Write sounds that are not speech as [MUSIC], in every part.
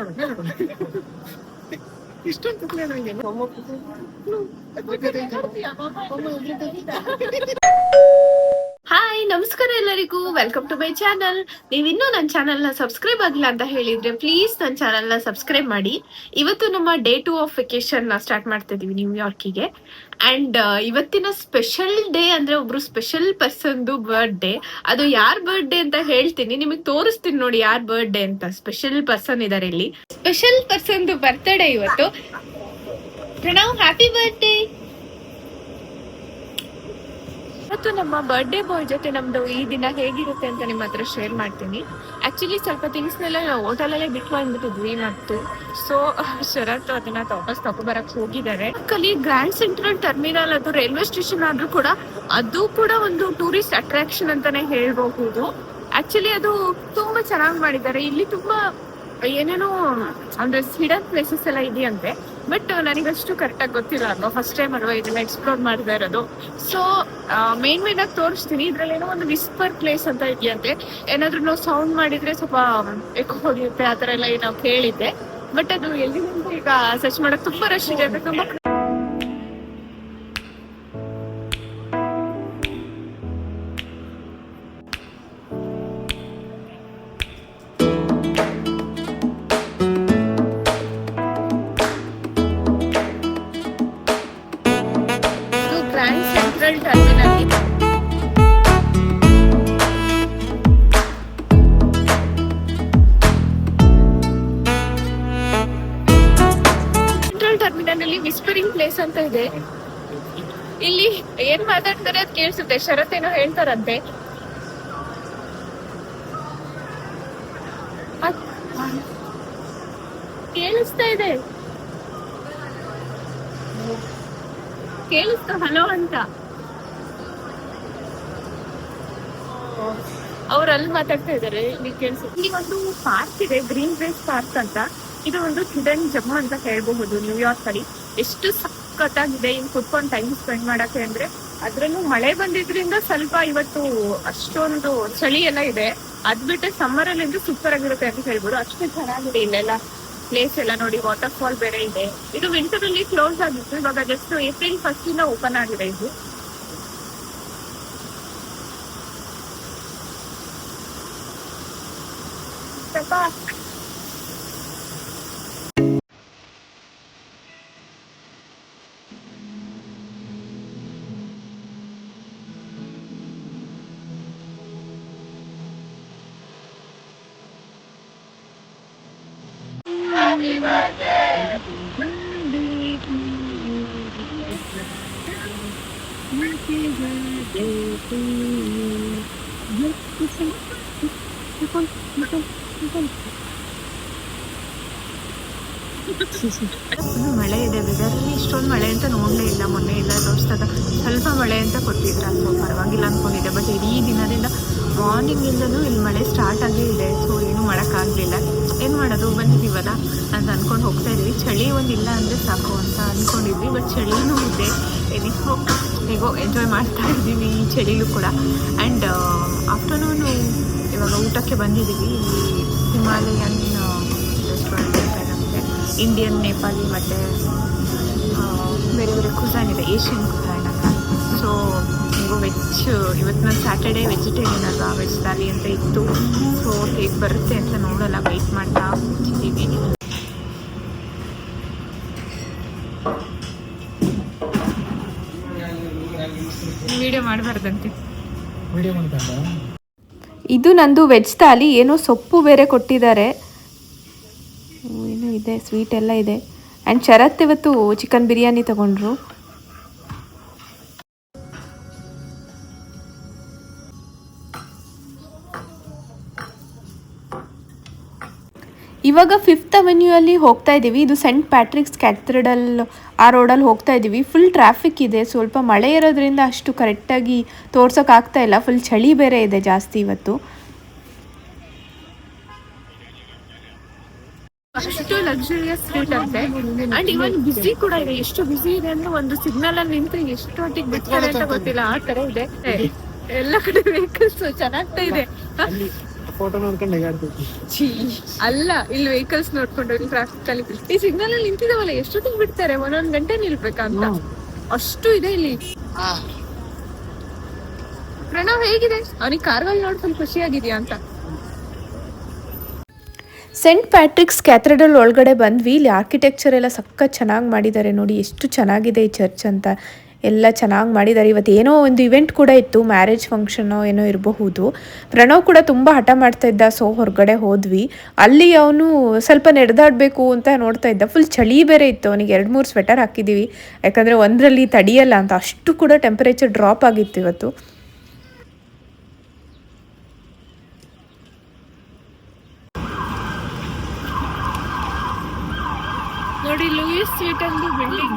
[LAUGHS] ಇಷ್ಟೊಂದು ನನಗೆ ಅಮ್ಮ ಹಾಯ್, ನಮಸ್ಕಾರ ಎಲ್ಲರಿಗೂ. ವೆಲ್ಕಮ್ ಟು ಮೈ ಚಾನಲ್ ನೀವಿನ್ನೂ ನನ್ನ ಚಾನಲ್ನ ಸಬ್ಸ್ಕ್ರೈಬ್ ಆಗಿಲ್ಲ ಅಂತ ಹೇಳಿದ್ರೆ ಪ್ಲೀಸ್ ನನ್ನ ಚಾನಲ್ನ ಸಬ್ಸ್ಕ್ರೈಬ್ ಮಾಡಿ. ಇವತ್ತು ನಮ್ಮ ಡೇ ಟು ಆಫ್ ವೆಕೇಶನ್ನ ಸ್ಟಾರ್ಟ್ ಮಾಡ್ತಾ ಇದೀವಿ ನ್ಯೂಯಾರ್ಕಿಗೆ ಅಂಡ್ ಇವತ್ತಿನ ಸ್ಪೆಷಲ್ ಡೇ ಅಂದ್ರೆ ಒಬ್ರು ಸ್ಪೆಷಲ್ ಪರ್ಸನ್ದು ಬರ್ಡೇ ಅದು ಯಾರ್ ಬರ್ಡೇ ಅಂತ ಹೇಳ್ತೀನಿ. ನಿಮಗೆ ತೋರಿಸ್ತೀನಿ ನೋಡಿ ಯಾರ್ ಬರ್ಡೇ ಅಂತ. ಸ್ಪೆಷಲ್ ಪರ್ಸನ್ ಇದಾರೆ ಇಲ್ಲಿ. ಸ್ಪೆಷಲ್ ಪರ್ಸನ್ದು ಬರ್ತಡೇ ಇವತ್ತು. ಪ್ರಣವ್ ಹ್ಯಾಪಿ ಬರ್ಡೇ ಇವತ್ತು ನಮ್ಮ ಬರ್ಡೇ ಬಾಯ್ ಜೊತೆ ನಮ್ದು ಈ ದಿನ ಹೇಗಿರುತ್ತೆ ಅಂತ ನಿಮ್ಮ ಹತ್ರ ಶೇರ್ ಮಾಡ್ತೀನಿ. ಆಕ್ಚುಲಿ ಸ್ವಲ್ಪ ತಿಂಗ್ಸ್ನೆಲ್ಲ ನಾವು ಹೋಟೆಲಲ್ಲೇ ಬಿಟ್ಟು ಬಂದ್ಬಿಟ್ಟಿದ್ವಿ ಮತ್ತು ಸೊ ಶರತ್ ಅದನ್ನ ವಾಪಸ್ ತಗೊಬರಕ್ ಹೋಗಿದ್ದಾರೆ. ಕಲಿ ಗ್ರ್ಯಾಂಡ್ ಸೆಂಟ್ರಲ್ ಟರ್ಮಿನಲ್ ಅದು ರೈಲ್ವೆ ಸ್ಟೇಷನ್ ಆದ್ರೂ ಕೂಡ ಅದು ಕೂಡ ಒಂದು ಟೂರಿಸ್ಟ್ ಅಟ್ರಾಕ್ಷನ್ ಅಂತಾನೆ ಹೇಳ್ಬಹುದು. ಆಕ್ಚುಲಿ ಅದು ತುಂಬಾ ಚೆನ್ನಾಗಿ ಮಾಡಿದ್ದಾರೆ. ಇಲ್ಲಿ ತುಂಬಾ ಏನೇನೋ ಅಂದ್ರೆ ಹಿಡನ್ ಪ್ಲೇಸಸ್ ಎಲ್ಲ ಇದೆಯಂತೆ. ಬಟ್ ನನಗಷ್ಟು ಕರೆಕ್ಟಾಗಿ ಗೊತ್ತಿಲ್ಲ ಅಲ್ವಾ? ಫಸ್ಟ್ ಟೈಮ್ ಅಲ್ವಾ ಇದನ್ನ ಎಕ್ಸ್ಪ್ಲೋರ್ ಮಾಡ್ತಾ ಇರೋದು? ಸೊ ಮೇನ್ ಮೇನ್ ಆಗಿ ತೋರಿಸ್ತೀನಿ. ಇದ್ರಲ್ಲಿ ಏನೋ ಒಂದು ವಿಸ್ಪರ್ ಪ್ಲೇಸ್ ಅಂತ ಇದೆಯಂತೆ. ಏನಾದ್ರೂ ನಾವು ಸೌಂಡ್ ಮಾಡಿದ್ರೆ ಸ್ವಲ್ಪ ಎಕ್ ಹೊಡೆಯುತ್ತೆ ಆತರ ತರ ಎಲ್ಲ ನಾವು ಕೇಳಿದ್ದೆ. ಬಟ್ ಅದು ಎಲ್ಲಿ ಈಗ ಸರ್ಚ್ ಮಾಡಕ್ ತುಂಬಾ ರಶ್ ಇದೆ. ತುಂಬಾ ವಿಸ್ಪರಿಂಗ್ ಪ್ಲೇಸ್ ಅಂತ ಇದೆ. ಇಲ್ಲಿ ಏನ್ ಮಾತಾಡ್ತಾರೆ ಅದ್ ಕೇಳಿಸುತ್ತೆ. ಶರತ್ ಏನೋ ಹೇಳ್ತಾರಂತೆ. ಕೇಳಿಸ್ತಾ ಇದೆ. ಕೇಳಿಸ್ತು ಹಲೋ ಅಂತ. ಅವ್ರು ಅಲ್ಲಿ ಮಾತಾಡ್ತಾ ಇದಾರೆ. ಇಲ್ಲಿ ಇಲ್ಲಿ ಒಂದು ಪಾರ್ಕ್ ಇದೆ. ಗ್ರೀನ್ ಬೇಸ್ ಪಾರ್ಕ್ ಅಂತ. ಇದು ಒಂದು ಚಿಡನ್ ಜಮ್ ಅಂತ ಹೇಳ್ಬಹುದು. ನ್ಯೂಯಾರ್ಕ್ ಅಲ್ಲಿ ಎಷ್ಟು ಸಖತ್ತಾಗಿದೆ ಇಲ್ಲಿ ಕುತ್ಕೊಂಡು ಟೈಮ್ ಸ್ಪೆಂಡ್ ಮಾಡಕ್ಕೆ ಅಂದ್ರೆ ಅದ್ರಲ್ಲೂ ಮಳೆ ಬಂದಿದ್ರಿಂದ ಸ್ವಲ್ಪ ಇವತ್ತು ಅಷ್ಟೊಂದು ಚಳಿ ಎಲ್ಲ ಇದೆ. ಅದ್ ಬಿಟ್ಟು ಸಮ್ಮರ್ ಅಲ್ಲಿ ಸೂಪರ್ ಆಗಿರುತ್ತೆ ಅಂತ ಹೇಳ್ಬೋದು. ಅಷ್ಟು ಚೆನ್ನಾಗಿದೆ ಇಲ್ಲೆಲ್ಲ ಪ್ಲೇಸ್ ಎಲ್ಲ ನೋಡಿ ವಾಟರ್ ಫಾಲ್ ಬೇರೆ ಇದೆ. ಇದು ವಿಂಟರ್ ಅಲ್ಲಿ ಕ್ಲೋಸ್ ಆಗಿತ್ತು. ಇವಾಗ ಜಸ್ಟ್ ಏಪ್ರಿಲ್ ಫಸ್ಟ್ ಇಂದ ಓಪನ್ ಆಗಿದೆ ಇದು. ಮಳೆ ಇದೆ ವೆದರಲ್ಲಿ ಇಷ್ಟೊಂದು ಮಳೆ ಅಂತ ನೋಡಲೇ ಇಲ್ಲ. ಮೊನ್ನೆ ಇಲ್ಲ ದೋಸ್ತದ ಸ್ವಲ್ಪ ಮಳೆ ಅಂತ ಕೊಟ್ಟಿದ್ರು. ಅಲ್ವಾ ಪರವಾಗಿಲ್ಲ ಅನ್ಕೊಂಡಿದ್ದೆ. ಬಟ್ ಇಡೀ ದಿನದಿಂದ ಮಾರ್ನಿಂಗಿಂದನೂ ಇಲ್ಲಿ ಮಳೆ ಸ್ಟಾರ್ಟ್ ಆಗೇ ಇದೆ. ಸೊ ಏನೂ ಮಾಡೋಕ್ಕಾಗಲಿಲ್ಲ. ಏನು ಮಾಡೋದು? ಬಂದಿದ್ದೀವಲ್ಲ? ಅಂತ ಅಂದ್ಕೊಂಡು ಹೋಗ್ತಾ ಇದ್ವಿ. ಚಳಿ ಒಂದು ಇಲ್ಲ ಅಂದರೆ ಸಾಕು ಅಂತ ಅಂದ್ಕೊಂಡಿದ್ವಿ ಬಟ್ ಚಳಿನೂ ಇದೆ. ಏನಿಕೋ ಹೇಗೋ ಎಂಜಾಯ್ ಮಾಡ್ತಾ ಇದ್ದೀವಿ ಈ ಚಳಿಲೂ ಕೂಡ. ಆ್ಯಂಡ್ ಆಫ್ಟರ್ನೂನು ಇವಾಗ ಊಟಕ್ಕೆ ಬಂದಿದ್ದೀವಿ. ಹಿಮಾಲಯನ್ ರೆಸ್ಟೋರೆಂಟ್ ಅಂತ ಇರುತ್ತೆ. ಇಂಡಿಯನ್ ನೇಪಾಳಿ ಮತ್ತು ಬೇರೆ ಬೇರೆ ಕುಸಾನ್ ಇದೆ. ಏಷ್ಯನ್ ಕುಸಾನ್ ಅಂತ ಸೊ ನೀವು ವೆಜ್ ಇವತ್ತು ನಾನು ಸ್ಯಾಟರ್ಡೇ ವೆಜಿಟೇರಿಯನ್ ಅಲ್ವಾ? ವೆಜ್ ಥಾಲಿ ಅಂತ ಇತ್ತು. ಸೊ ಹೇಗೆ ಬರುತ್ತೆ ಅಂತ ನೋಡಲ್ಲ ವೆಯ್ಟ್ ಮಾಡ್ತಾ ಇದ್ದೀವಿ. ವಿಡಿಯೋ ಮಾಡಬಾರ್ದಂತೆ. ವಿಡಿಯೋ ಮಾಡ್ಕೊಂಡ ಇದು ನಂದು ವೆಜ್ ಥಾಲಿ ಏನೋ ಸೊಪ್ಪು ಬೇರೆ ಕೊಟ್ಟಿದ್ದಾರೆ. ಏನೋ ಇದೆ ಸ್ವೀಟ್ ಎಲ್ಲ ಇದೆ. ಆ್ಯಂಡ್ ಶರತ್ ಇವತ್ತು ಚಿಕನ್ ಬಿರಿಯಾನಿ ತಗೊಂಡ್ರು. ಇವಾಗ ಫಿಫ್ತ್ ಅವೆನ್ಯೂ ಅಲ್ಲಿ ಹೋಗ್ತಾ ಇದ್ದೀವಿ ಇದು ಸೆಂಟ್ ಪ್ಯಾಟ್ರಿಕ್ಸ್ ಕ್ಯಾಥ್ರಡಲ್ ಆ ರೋಡಲ್ಲಿ ಹೋಗ್ತಾ ಇದ್ದೀವಿ ಫುಲ್ ಟ್ರಾಫಿಕ್ ಇದೆ. ಸ್ವಲ್ಪ ಮಳೆ ಇರೋದ್ರಿಂದ ಅಷ್ಟು ಕರೆಕ್ಟಾಗಿ ತೋರ್ಸೋಕ್ಕಾಗ್ತಾ ಇಲ್ಲ. ಫುಲ್ ಚಳಿ ಬೇರೆ ಇದೆ ಜಾಸ್ತಿ ಇವತ್ತು. ಅಷ್ಟು ಲಕ್ಸುರಿಯಸ್ ಸ್ಟ್ರೀಟ್ ಅಂತೆ. ಅಂಡ್ ಇವನ್ ಬಿಸಿ ಕೂಡ ಇದೆ. ಎಷ್ಟು ಬಿಸಿ ಇದೆ ಅಂದ್ರೆ ಒಂದು ಸಿಗ್ನಲ್ ಅಲ್ಲಿ ನಿಂತು ಎಷ್ಟು ಹೊತ್ತಿಗೆ ಬಿಡ್ತಾರೆ ಅಂತ ಗೊತ್ತಿಲ್ಲ. ಆ ತರ ಇದೆ. ಎಲ್ಲ ಕಡೆ ವೆಹಿಕಲ್ಸ್ ಚೆನ್ನಾಗ್ತಾ ಇದೆ. ಫೋಟೋ ನೋಡ್ಕೊಂಡು ಹೇಗಾಡ್ತೈತಿ ಛೀ ಅಲ್ಲ ಇಲ್ಲಿ ವೆಹಿಕಲ್ಸ್ ನೋಡ್ಕೊಂಡು ಇಲ್ಲಿ ಟ್ರಾಫಿಕ್ ಅಲ್ಲಿ ಈ ಸಿಗ್ನಲ್ ಅಲ್ಲಿ ನಿಂತಿದಾವಲ್ಲ ಎಷ್ಟೊತ್ತಿಗೆ ಬಿಡ್ತಾರೆ? ಒಂದೊಂದ್ ಗಂಟೆ ನಿಲ್ಬೇಕಂತ. ಅಷ್ಟು ಇದೆ ಇಲ್ಲಿ. ಪ್ರಣವ್ ಹೇಗಿದೆ? ಅವನಿಗೆ ಕಾರ್ಗಳು ನೋಡಿ ಸ್ವಲ್ಪ ಖುಷಿಯಾಗಿದ್ಯಾ ಅಂತ. ಸೆಂಟ್ ಪ್ಯಾಟ್ರಿಕ್ಸ್ ಕ್ಯಾಥೆಡ್ರಲ್ ಒಳಗಡೆ ಬಂದ್ವಿ ಇಲ್ಲಿ ಆರ್ಕಿಟೆಕ್ಚರ್ ಎಲ್ಲ ಸಖತ್ ಚೆನ್ನಾಗಿ ಮಾಡಿದ್ದಾರೆ ನೋಡಿ ಎಷ್ಟು ಚೆನ್ನಾಗಿದೆ ಈ ಚರ್ಚ್ ಅಂತ. ಎಲ್ಲ ಚೆನ್ನಾಗಿ ಮಾಡಿದ್ದಾರೆ ಇವತ್ತು ಏನೋ ಒಂದು ಇವೆಂಟ್ ಕೂಡ ಇತ್ತು ಮ್ಯಾರೇಜ್ ಫಂಕ್ಷನ್ ಏನೋ ಇರಬಹುದು. ಪ್ರಣವ್ ಕೂಡ ತುಂಬ ಹಠ ಮಾಡ್ತಾ ಇದ್ದ ಸೊ ಹೊರಗಡೆ ಹೋದ್ವಿ. ಅಲ್ಲಿ ಅವನು ಸ್ವಲ್ಪ ನಡೆದಾಡಬೇಕು ಅಂತ ನೋಡ್ತಾ ಇದ್ದ. ಫುಲ್ ಚಳಿ ಬೇರೆ ಇತ್ತು, ಅವನಿಗೆ ಎರಡು ಮೂರು ಸ್ವೆಟರ್ ಹಾಕಿದ್ದೀವಿ ಯಾಕಂದರೆ ಒಂದರಲ್ಲಿ ತಡಿಯಲ್ಲ ಅಂತ, ಅಷ್ಟು ಕೂಡ ಟೆಂಪರೇಚರ್ ಡ್ರಾಪ್ ಆಗಿತ್ತು ಇವತ್ತು. ನೋಡಿ ಲೂಯಿಸ್ ಸ್ವೀಟ್ ಅಂದು ಬಿಲ್ಡಿಂಗ್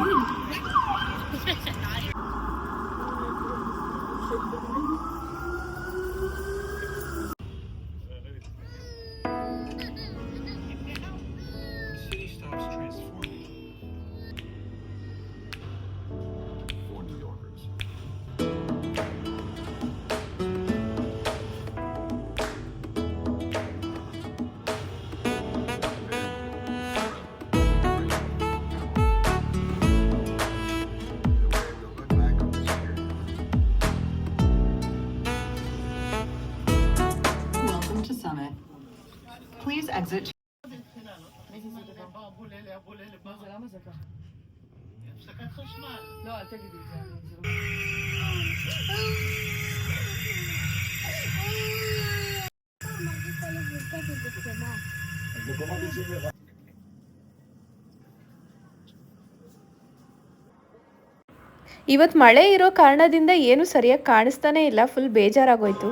ಇವತ್ತು ಮಳೆ ಇರೋ ಕಾರಣದಿಂದ ಏನು ಸರಿಯಾಗಿ ಕಾಣಿಸ್ತಾನೆ ಇಲ್ಲ ಫುಲ್ ಬೇಜಾರಾಗೋಯ್ತು.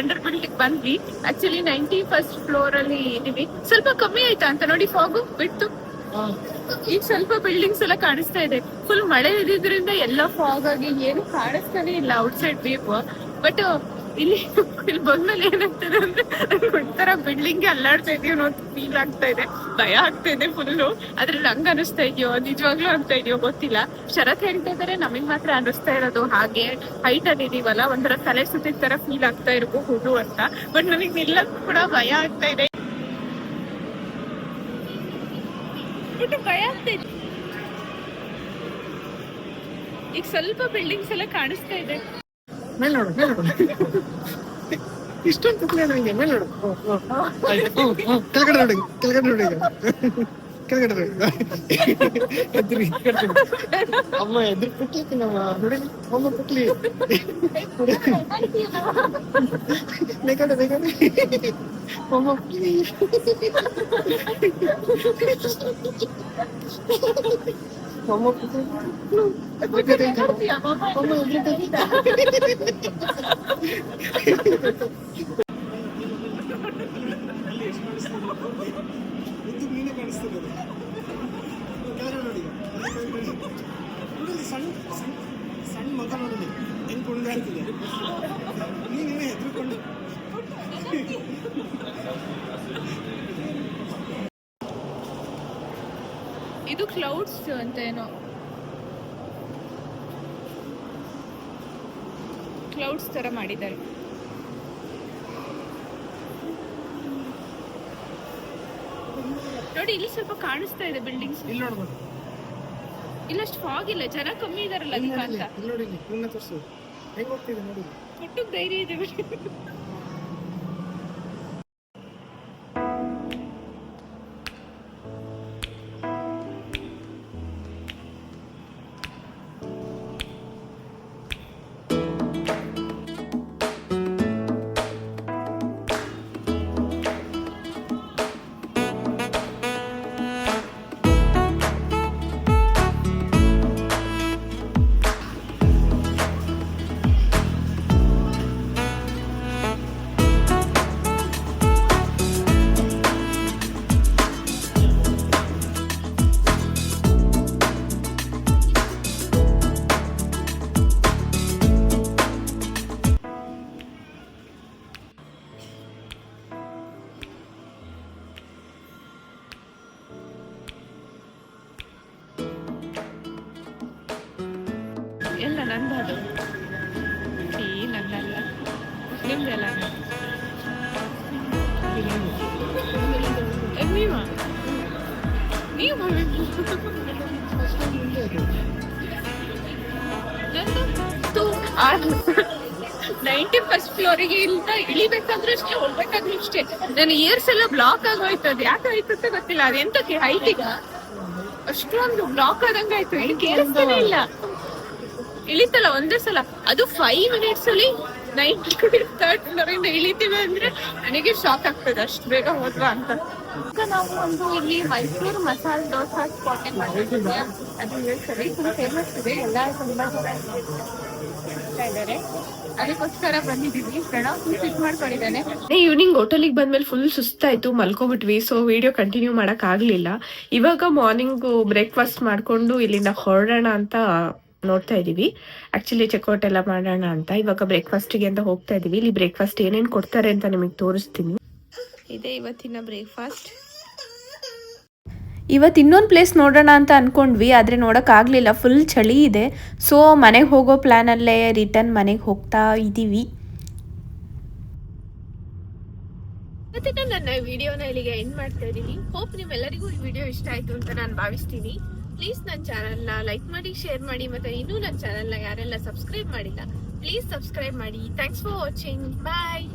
ಅಂಡರ್ ಬಿಲ್ಡಿಂಗ್ ಬಂದ್ವಿ. ಆಕ್ಚುಲಿ ನೈಂಟಿ ಫಸ್ಟ್ ಫ್ಲೋರ್ ಅಲ್ಲಿ ಇದೀವಿ ಸ್ವಲ್ಪ ಕಮ್ಮಿ ಆಯ್ತಾ ಅಂತ ನೋಡಿ ಫಾಗು ಬಿಟ್ಟು ಈಗ ಸ್ವಲ್ಪ ಬಿಲ್ಡಿಂಗ್ಸ್ ಎಲ್ಲ ಕಾಣಿಸ್ತಾ ಇದೆ. ಫುಲ್ ಮಳೆ ಇದ್ದಿದ್ರಿಂದ ಎಲ್ಲ ಫಾಗ್ ಆಗಿ ಏನು ಕಾಣಿಸ್ತಾನೆ ಇಲ್ಲ ಔಟ್ ಸೈಡ್ ಬಟ್ ಇಲ್ಲಿ ಇಲ್ಲಿ ಬಂದ್ಮೇಲೆ ಏನಂತಾರೆ ಅಂದ್ರೆ ಒಂಥರ ಬಿಲ್ಡಿಂಗ್ ಅಲ್ಲಾಡ್ತಾ ಇದೀವಿ ಅನ್ನೋ ಫೀಲ್ ಆಗ್ತಾ ಇದೆ. ಭಯ ಆಗ್ತಾ ಇದೆ ಫುಲ್ಲು ಆದ್ರೆ ನಂಗ್ ಅನಿಸ್ತಾ ಇದೆಯೋ, ನಿಜವಾಗ್ಲೂ ಆಗ್ತಾ ಇದೆಯೋ ಗೊತ್ತಿಲ್ಲ. ಶರತ್ ಹೇಳ್ತಾ ಇದಾರೆ, ನಮಗ್ ಮಾತ್ರ ಅನಿಸ್ತಾ ಇರೋದು ಹಾಗೆ. ಹೈಟ್ ಅಲ್ಲಿ ಇದೀವಲ್ಲ, ಒಂಥರ ತಲೆ ಸುತ್ತಿದ ತರ ಫೀಲ್ ಆಗ್ತಾ ಇರಬಹುದು ಅಂತ. ಬಟ್ ನನಗೆ ನಿಲ್ಲಕ್ಕೂ ಕೂಡ ಭಯ ಆಗ್ತಾ ಇದೆ. ಭಯ ಆಗ್ತಾ ಈಗ ಸ್ವಲ್ಪ ಬಿಲ್ಡಿಂಗ್ಸ್ ಎಲ್ಲ ಕಾಣಿಸ್ತಾ ಇದೆ. ಮೇಲ್ ನೋಡು ಮೇಲ್ ನೋಡು ಇಷ್ಟೊಂದು ಕುತ್ಲೆ ನಂಗೆ ಮೇಲ್ ನೋಡು ಹ್ಮ್, ಹ್ಮ್. ಆಯ್ತು. ಹ್ಮ್, ಹ್ಮ್. ಕೆಳಗಡೆ ನೋಡಿ ಕೆಳಗಡೆ ನೋಡಿ ಈಗ ಕೆಳಗಡೆ ನೋಡಿ ಎದ್ರಿ ಅಮ್ಮ ಎದ್ರು ಪುಟ್ಲಿಕ್ಕಿನಮ್ಮ ನೋಡಿ ಅಮ್ಮ ಪುಟ್ಲಿ ನೆಗಡೆ ನೆಗಡೆ ಅಮ್ಮ ಪುಟ್ಲಿ como no, porque te cambia, mamá, como yo te ಇದು ಕ್ಲೌಡ್ಸ್ ಅಂತ ಏನೋ ಕ್ಲೌಡ್ಸ್ ತರ ಮಾಡಿದ್ದಾರೆ. ನೋಡಿ ಇಲ್ಲಿ ಸ್ವಲ್ಪ ಕಾಣಿಸ್ತಾ ಇದೆ ಬಿಲ್ಡಿಂಗ್ಸ್ ಇಲ್ಲಿ ನೋಡ್ಬೋದು ಇಲ್ಲಷ್ಟು ಫಾಗ್ ಇಲ್ಲ ಜನ ಕಮ್ಮಿ ಇದಾರಲ್ಲ ಅದಕ್ಕೆ ಅಂತ ಇಲ್ಲಿ. ನೋಡಿ ಇಲ್ಲಿ. ತೋರಿಸು. ಹೆಂಗ್ ಹೋಗ್ತಿದೆ ನೋಡಿ ಕೊಟ್ಟು ಧೈರ್ಯ ಇದೆ. ಬಿಡಿ ನಂದು ಅದು ಈ ನಂದಲ್ಲ ನೀವ? ನೀವು? ನೈಂಟಿ ಫಸ್ಟ್ ಫ್ಲೋರಿಗೆ ಇಂದ ಇಳಿಬೇಕಾದ್ರೂ ಅಷ್ಟೇ, ಹೋಗ್ಬೇಕಾದ್ರೂ ಅಷ್ಟೇ. ನನ್ನ ಇಯರ್ಸ್ ಎಲ್ಲ ಬ್ಲಾಕ್ ಆಗೋಯ್ತು ಅದು ಯಾಕೆ ಆಯ್ತು ಅಂತ ಗೊತ್ತಿಲ್ಲ. ಅದೆಂತಕ್ಕೆ ಹೈಟಿಗ ಅಷ್ಟೊಂದು ಬ್ಲಾಕ್ ಆದಂಗಾಯ್ತು. ಏನು ಕೇಳಿಸ್ತಾನೆ ಇಲ್ಲ. ಇಳಿತಲ್ಲ, ಒಂದೇ ಸಲ. ಅದು ಫೈವ್ ಮಿನಿಟ್ಸ್ ಅಲ್ಲಿ ನೈಂಟಿ ತರ್ಡ್ ಫ್ಲೋರ್ ಇಂದ ಇಳಿತೀವಿ ಅಂದ್ರೆ ನನಗೆ ಶಾಕ್ ಆಗ್ತದೆ. ಅಷ್ಟು ಬೇಗ ಹೋದ್ವಾ ಅಂತ. ನಾವು ಒಂದು ಇಲ್ಲಿ ಮೈಸೂರು ಮಸಾಲೆ ದೋಸಾ ಸ್ಪಾಟ್ ಮಾಡಿದ್ದೀವಿ ಅದು ಫೇಮಸ್ ಇದೆ. ಎಲ್ಲ ತುಂಬಾ ಇದ್ದಾರೆ. ಅದಕ್ಕೋಸ್ಕರ ಬಂದಿದ್ದೀವಿ. ಫಿಟ್ ಮಾಡ್ಕೊಂಡಿದ್ದಾನೆ. ಈವ್ನಿಂಗ್ ಹೋಟೆಲಿಗೆ ಬಂದ್ಮೇಲೆ ಫುಲ್ ಸುಸ್ತಾಯ್ತು, ಮಲ್ಕೊಬಿಟ್ವಿ. ಸೊ ವಿಡಿಯೋ ಕಂಟಿನ್ಯೂ ಮಾಡಕ್ ಆಗ್ಲಿಲ್ಲ. ಇವಾಗ ಮಾರ್ನಿಂಗ್ ಬ್ರೇಕ್ಫಾಸ್ಟ್ ಮಾಡ್ಕೊಂಡು ಇಲ್ಲಿಂದ ಹೊರಡೋಣ ಅಂತ ನೋಡ್ತಾ ಇದೀವಿ. ಆಕ್ಚುಲಿ ಚೆಕ್ಔಟ್ ಎಲ್ಲ ಮಾಡೋಣ ಅಂತ. ಇವಾಗ ಬ್ರೇಕ್ಫಾಸ್ಟಿಗೆ ಅಂತ ಹೋಗ್ತಾ ಇದೀವಿ. ಇಲ್ಲಿ ಬ್ರೇಕ್ಫಾಸ್ಟ್ ಏನೇನು ಕೊಡ್ತಾರೆ ಅಂತ ನಿಮಗೆ ತೋರಿಸ್ತೀನಿ. ಇದೇ ಇವತ್ತಿನ ಬ್ರೇಕ್ಫಾಸ್ಟ್ ಇವತ್ತು ಇನ್ನೊಂದು ಪ್ಲೇಸ್ ನೋಡೋಣ ಅಂತ ಅಂದ್ಕೊಂಡ್ವಿ ಆದರೆ ನೋಡೋಕ್ಕಾಗಲಿಲ್ಲ ಫುಲ್ ಚಳಿ ಇದೆ. ಸೊ ಮನೆಗೆ ಹೋಗೋ ಪ್ಲ್ಯಾನಲ್ಲೇ ರಿಟರ್ನ್ ಮನೆಗೆ ಹೋಗ್ತಾ ಇದ್ದೀವಿ ಇವತ್ತಿನ ನನ್ನ ವಿಡಿಯೋನ ಇಲ್ಲಿಗೆ ಎಂಡ್ ಮಾಡ್ತಾ ಇದ್ದೀನಿ ಹೋಪ್ ನಿಮ್ಮೆಲ್ಲರಿಗೂ ಈ ವಿಡಿಯೋ ಇಷ್ಟ ಆಯ್ತು ಅಂತ ನಾನು ಭಾವಿಸ್ತೀನಿ. ಪ್ಲೀಸ್ ನನ್ನ ಚಾನಲ್ನ ಲೈಕ್ ಮಾಡಿ ಶೇರ್ ಮಾಡಿ ಮತ್ತೆ ಇನ್ನೂ ನನ್ನ ಚಾನಲ್ನ ಯಾರೆಲ್ಲ ಸಬ್ಸ್ಕ್ರೈಬ್ ಮಾಡಿಲ್ಲ ಪ್ಲೀಸ್ ಸಬ್ಸ್ಕ್ರೈಬ್ ಮಾಡಿ. Thanks for watching bye